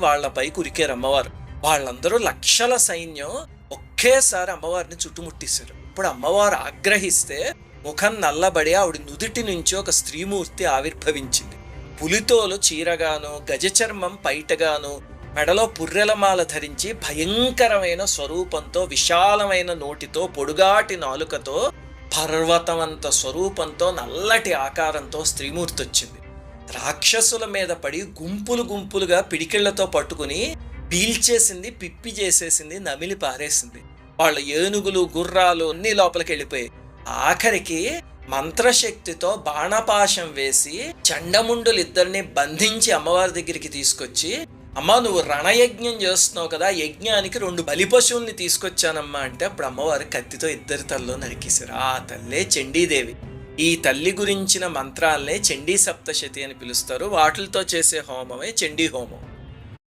వాళ్ళపై కురికారు అమ్మవారు వాళ్ళందరూ లక్షల సైన్యం ఒకేసారి అమ్మవారిని చుట్టుముట్టేశారు. ఇప్పుడు అమ్మవారు ఆగ్రహిస్తే ముఖం నల్లబడి ఆవిడ నుదుటి నుంచి ఒక స్త్రీమూర్తి ఆవిర్భవించింది. పులితోలు చీరగాను గజచర్మం పైటగాను మెడలో పుర్రెలమాల ధరించి భయంకరమైన స్వరూపంతో విశాలమైన నోటితో పొడుగాటి నాలుకతో పర్వతమంత స్వరూపంతో నల్లటి ఆకారంతో స్త్రీమూర్తి వచ్చింది రాక్షసుల మీద పడి గుంపులు గుంపులుగా పిడికిళ్ళతో పట్టుకుని పీల్చేసింది పిప్పి చేసేసింది నమిలి పారేసింది. వాళ్ళ ఏనుగులు గుర్రాలు అన్ని లోపలికి వెళ్ళిపోయాయి. ఆఖరికి మంత్రశక్తితో బాణపాశం వేసి చండముండులు ఇద్దరిని బంధించి అమ్మవారి దగ్గరికి తీసుకొచ్చి అమ్మా నువ్వు రణయజ్ఞం చేస్తున్నావు కదా యజ్ఞానికి రెండు బలి పశువుల్ని తీసుకొచ్చానమ్మా అంటే అప్పుడు అమ్మవారు కత్తితో ఇద్దరి తల్లో నరికేశారు. ఆ తల్లే చండీదేవి. ఈ తల్లి గురించిన మంత్రాలనే చండీ సప్తశతి అని పిలుస్తారు. వాటిలతో చేసే హోమమే చండీ హోమం.